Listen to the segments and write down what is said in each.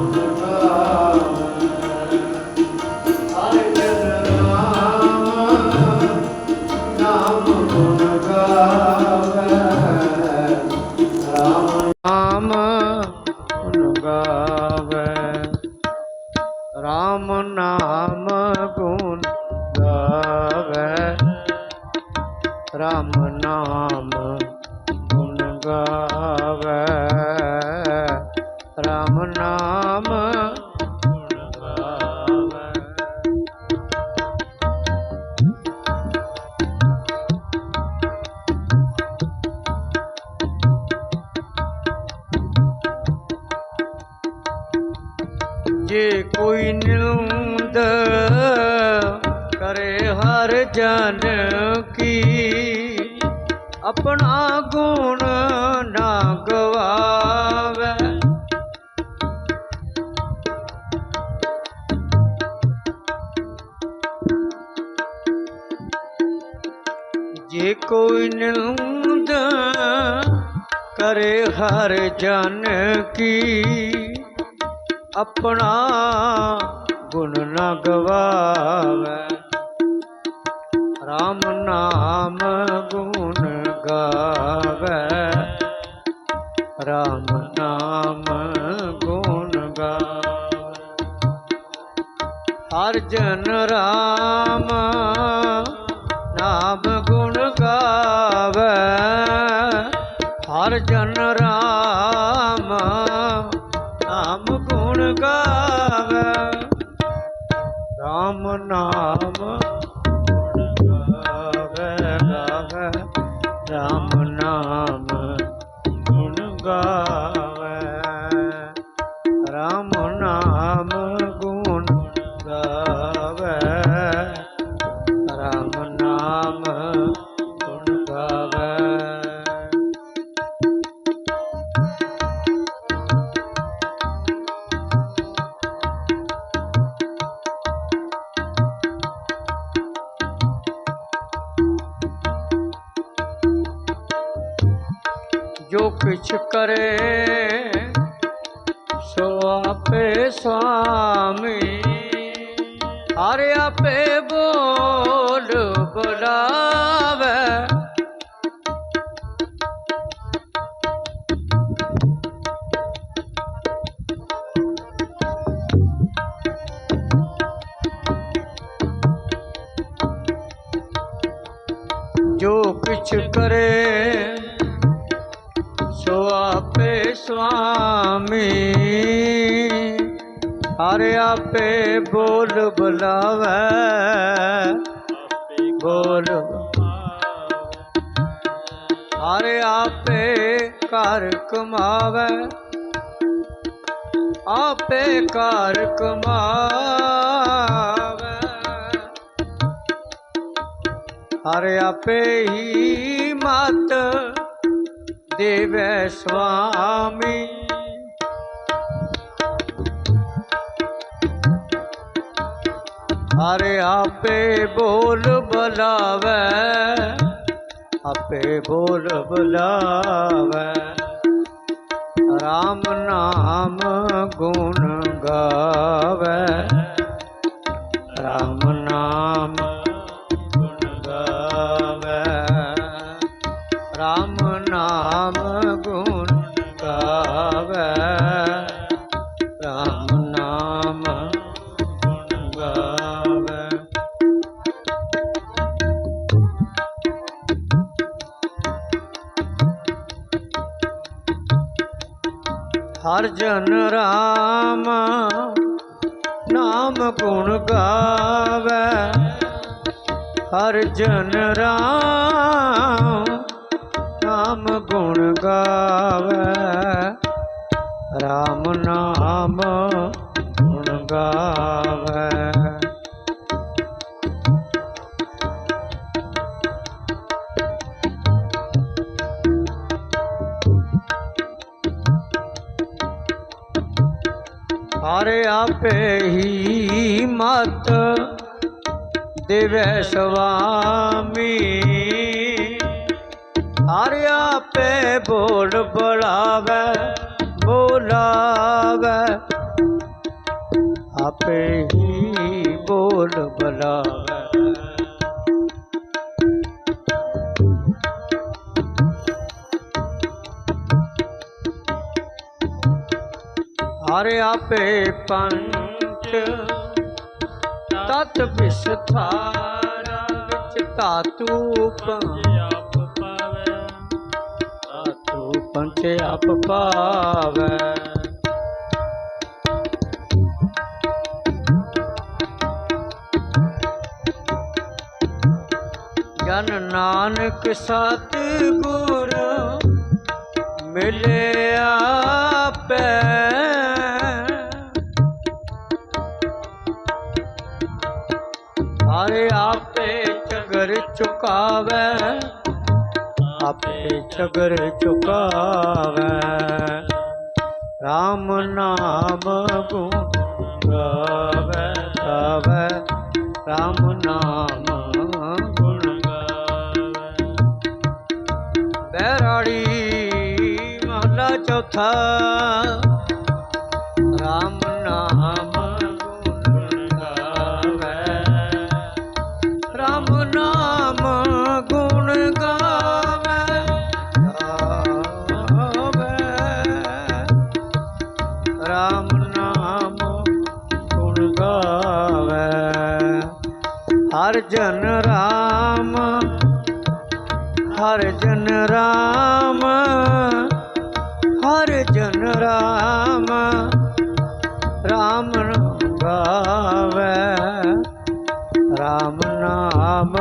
ਨਾਮ ਜੇ ਕੋਈ ਨਿੰਦ ਕਰੇ ਹਰ ਜਨ ਕੀ, ਆਪਣਾ ਗੁਣ ਨਾ ਗਵਾਵੇ। ਜੇ ਕੋਈ ਨਿੰਦ ਕਰੇ ਹਰ ਜਨ ਕੀ ਆਪਣਾ ਗੁਣ ਨਾ ਗਵਾਵੇ। RAM ਨਾਮ ਗੁਣ ਗਾਵੇ। RAM ਨਾਮ ਗੁਣ ਗਾਵੇ। ਹਰ ਜਨ ਰਾਮ ਨਾਮ ਗੁਣ ਗਾਵੇ। ਹਰ ਜਨ করে ਸੁਆਮੀ ਹਰ ਆਪੇ ਬੋਲ ਬੁਲਾਵੇ। ਬੋਲ ਹਰ ਆਪੇ ਕਰ ਕਮਾਵੇ। ਆਪੇ ਕਰ ਕਮਾਵੇ। ਹਰ ਆਪੇ ਹੀ ਮਤ ਦੇਵੈ ਸੁਆਮੀ। ਹਰ ਆਪੇ ਬੋਲ ਬੁਲਾਵੇ ਆਪੇ ਬੋਲ ਬੁਲਾਵੇ। RAM ਨਾਮ ਗੁਣ ਗਾਵੇ। ਹਰ ਰਾਮ, ਨਾਮ ਗੁਣ ਗਾਵੇ। ਹਰ ਜਨ ਰਾਮ, ਨਾਮ ਗੁਣ ਗਾਵੇ। RAM ਨਾਮ ਗੁਣ ਗਾਵੇ। ਦੇਵੈ ਸੁਆਮੀ ਹਰ ਆਪੇ ਬੋਲ ਬੁਲਾਵੇ ਬੁਲਾਵੇ। ਆਪੇ ਹੀ ਬੋਲ ਬਲਾਵੇ। ਹਰ ਆਪੇ ਪੰਚ ਤਤ ਵਿਸਥਾਰਾ ਵਿੱਚ ਧਾਤੂ ਪੰਚ ਪਾਵੇ। ਧਾਤੂ ਪੰਚ ਆਪ ਪਾਵੈ। ਜਨ ਨਾਨਕ ਸਤ ਗੁਰ ਮਿਲਿਆ ਪੈ ਚਗਰ ਚੁਕਾਵੈ ਆਪੇ ਚਗਰ ਚੁਕਾਵੈ RAM ਨਾਮ ਗੁਣ ਗਾਵੈ ਗਾਵੈ। RAM ਨਾਮ ਗੁਣ ਗਾਵੇ। ਬੈਰਾੜੀ ਮਹਲਾ ਚੌਥਾ ਹਰ ਜਨ ਰਾਮ ਹਰ ਜਨ ਰਾਮ ਹਰ ਜਨ ਰਾਮ ਰਾਮ ਨਾਮ ਗਾਵੇ ਰਾਮ ਨਾਮ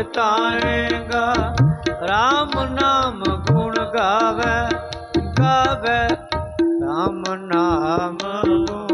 ਪਛਤਾਏਗਾ RAM ਨਾਮ ਗੁਣ ਗਾਵੇ ਗਾਵੇ RAM ਨਾਮ ਗੁਣ।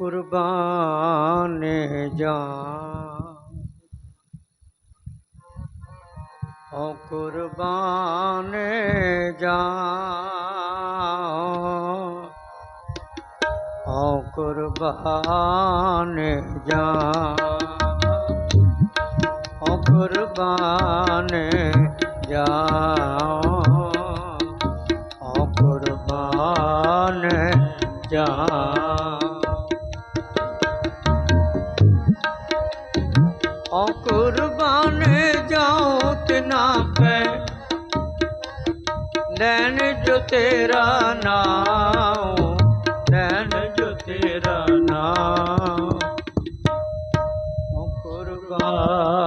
ਕੁਰਬਾਨ ਜਾ ਓ ਕੁਰਬਾਨ ਜਾ ਓ ਕੁਰਬਾਨ ਜਾ ਓ ਕੁਰਬਾਨ ਜਾ ਓ ਕੁਰਬਾਨ ਜਾਉ ਤਿਨਾ ਪੈ। ਨੈਣ ਜੋ ਤੇਰਾ ਨਾਮ, ਲੈਣ ਜੋ ਤੇਰਾ ਨਾਮ। ਓ ਕੁਰਬਾਨ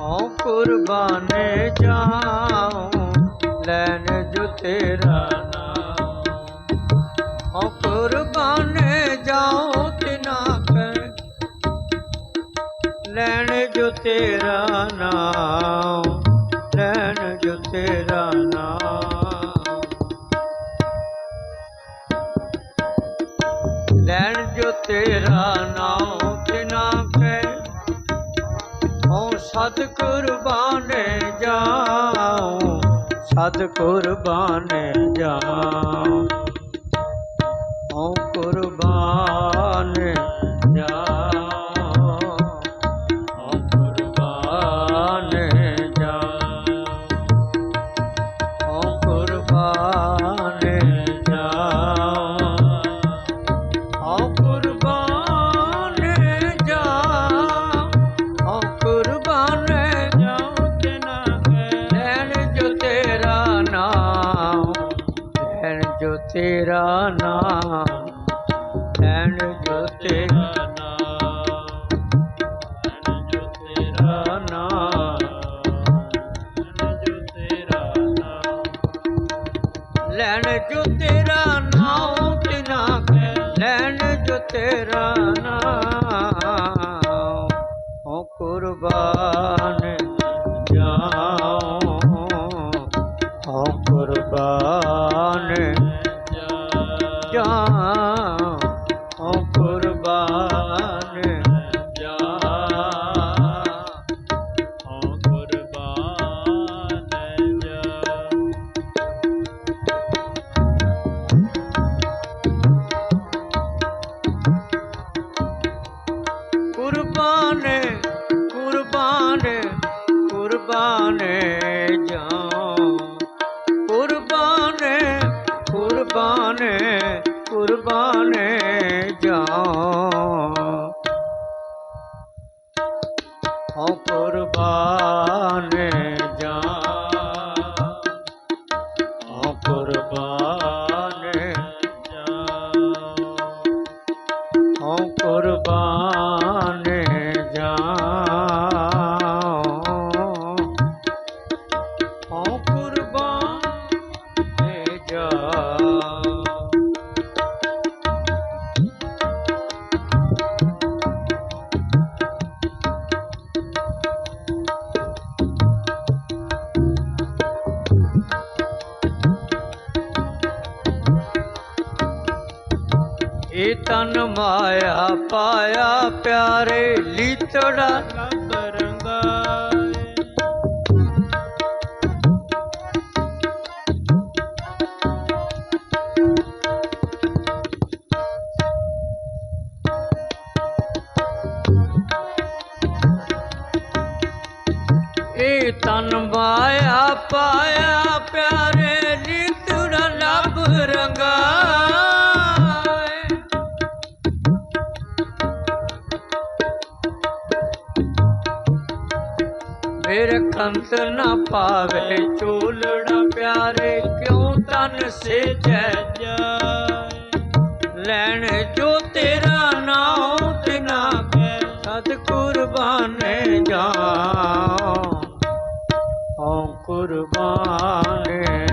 ਓ ਕੁਰਬਾਨ ਜਾਓ ਲੈਣ ਜੋ ਤੇਰਾ ਨਾਮ। ਓ ਕੁਰਬਾਨ ਜਾਓ ਤਿਨਾ ਕੈ ਲੈਣ ਜੋ ਤੇਰਾ ਨਾਮ, ਲੈਣ ਜੋ ਤੇਰਾ ਨਾਮ। ਲੈਣ ਜੋ ਤੇਰਾ ਨਾਮ। ਸਤ ਕੁਰਬਾਨ ਜਾਉ ਸਤ ਕੁਰਬਾਨ ਜਾਉ ਓ ਓ ਕੁਰਬਾਨ ਪਾਇਆ ਪਿਆਰੇ ਲੀਤੜਾ ਰੰਗਾਏ। ਇਹ ਤਨ ਮਾਇਆ ਪਾਇਆ ਪਿਆਰੇ ਮੇਰੇ ਕੰਤ ਨਾ ਪਾਵੇ, ਚੋਲੜਾ ਪਿਆਰੇ ਕਿਉਂ ਤਨ ਸੇ ਜੈ ਜਾਏ? ਲੈਣ ਜੋ ਤੇਰਾ ਨਾਮ ਤਿਨਾ ਕੈ ਸਤ ਕੁਰਬਾਨੇ ਜਾਉ ਓ ਕੁਰਬਾਨੇ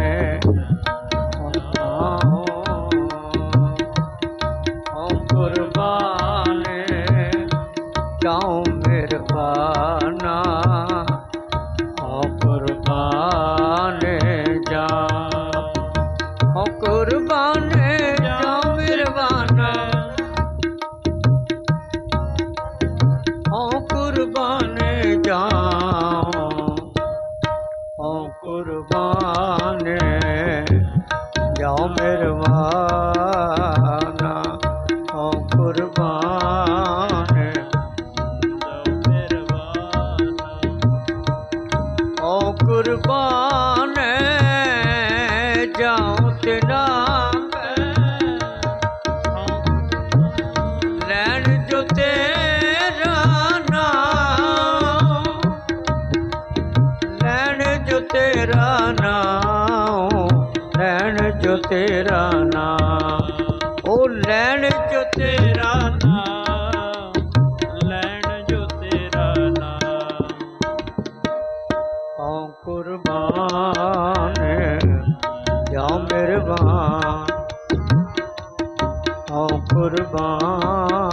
ਓ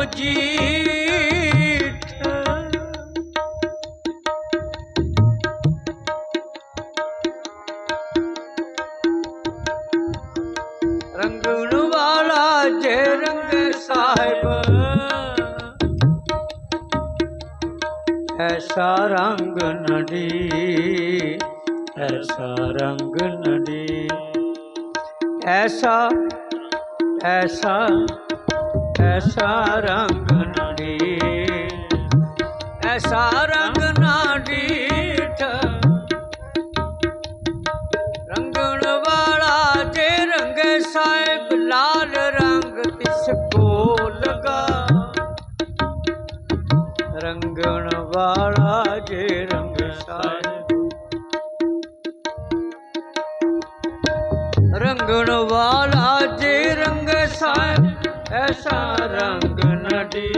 ਨਾਉ ਮੁਜੀਠ। ਰੰਗਣ ਵਾਲਾ ਜੇ ਰੰਗ ਸਾਹਿਬ। ਐਸਾ ਰੰਗ ਨੜੀ ਐਸਾ ਰੰਗ ਨੜੀ ਐਸਾ ਐਸਾ ਐਸਾ ਰੰਗ ਨੜੀ ਐਸਾ ਰੰਗ ਨਾ ਡੀਠ ਰੰਗਣ ਵਾਲਾ ਜੇ ਰੰਗ ਸਾਹਿਬ, ਲਾਲ ਰੰਗ ਤਿਸ ਕੋ ਲਗਾ। ਰੰਗਣ ਵਾਲਾ ਜੇ ਰੰਗ ਸਾਹਿਬ। ਰੰਗਣ ਵਾਲਾ ਜੇ ਰੰਗ ਸਾਹਿਬ ਐਸਾ ਰੰਗ ਨਡੀ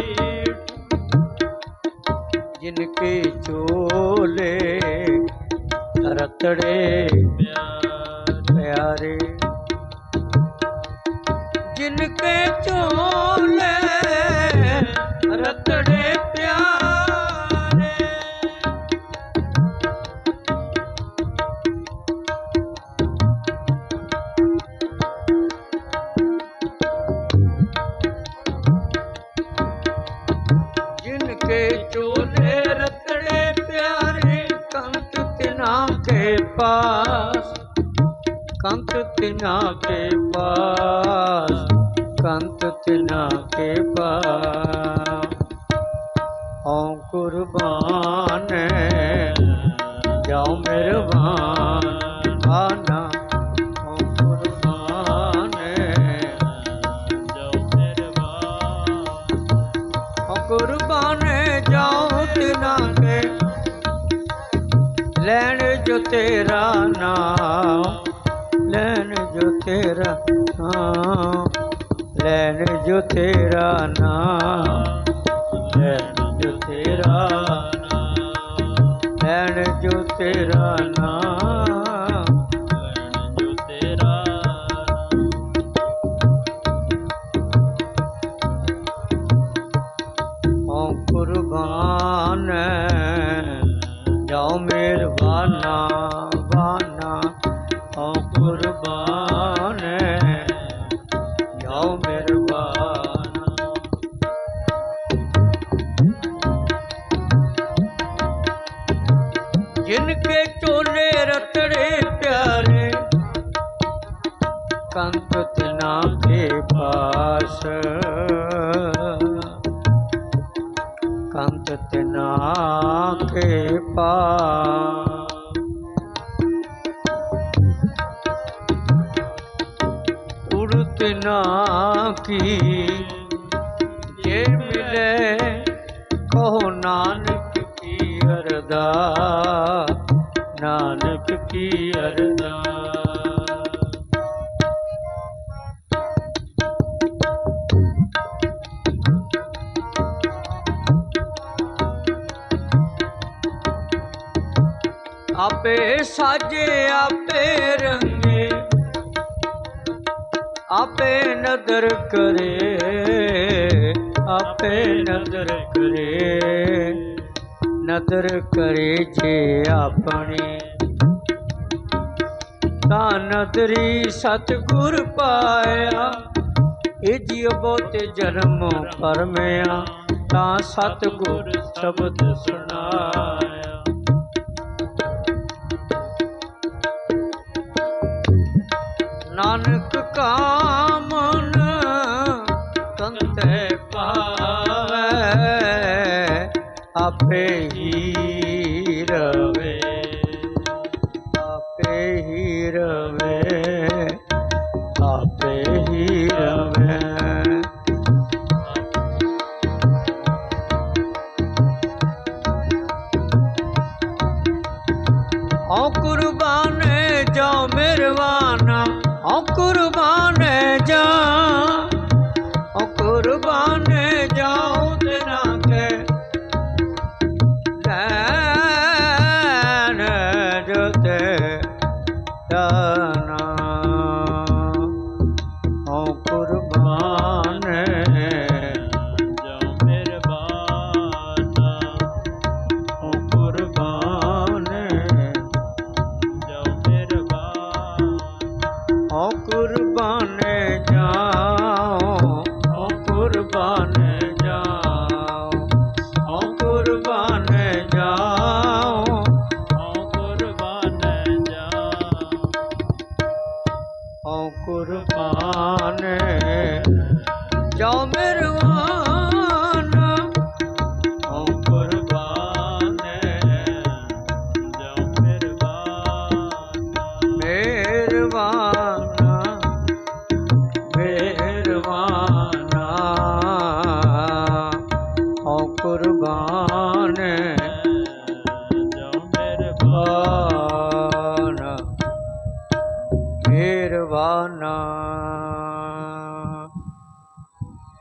ਜਿਨ ਕੇ ਚੋਲੇ ਰਤੜੇ ਪਿਆਰੇ। ਜਿਨ ਕੇ ਚੋਲੇ ਕੇ ਪਾਸ ਕੰਤ ਤਿਨਾ ਕੇ ਪਾਸ ਕੰਤ ਤਿਨਾ ਕੇ ਪਾਸ। ਹਉ ਕੁਰਬਾਨ ਜਾਉ ਮਿਹਰਬਾਨ। ਤੇਰਾ ਨਾਮ ਲੈਣ ਜੋ ਤੇਰਾ ਲੈਣ ਜੋ ਤੇਰਾ ਨਾਮ। ਕਿਰਪਾ। ਉਰਤ ਨਾ ਕੀ ਜੇ ਮਿਲੇ ਕਹੋ ਨਾਨਕ ਕੀ ਅਰਦਾ ਨਾਨਕ ਕੀ ਅਰਦਾ ਆਪੇ ਸਾਜੇ ਆਪੇ ਰੰਗੇ, ਆਪੇ ਨਦਰ ਕਰੇ, ਆਪੇ ਨਦਰ ਕਰੇ ਨਦਰ ਕਰੇ ਜੇ ਆਪਣੀ। ਤਾਂ ਨਦਰੀ ਸਤਗੁਰ ਪਾਇਆ, ਇਹ ਜੀਵ ਬਹੁਤੇ ਜਨਮ ਪਰਮਿਆ, ਤਾਂ ਸਤਿਗੁਰ ਸ਼ਬਦ ਸੁਣਾ। ਆਪੇ ਹੀ ਰਵੇ ਆਪੇ ਹੀ ਰਵੇ ਆਪੇ ਹੀ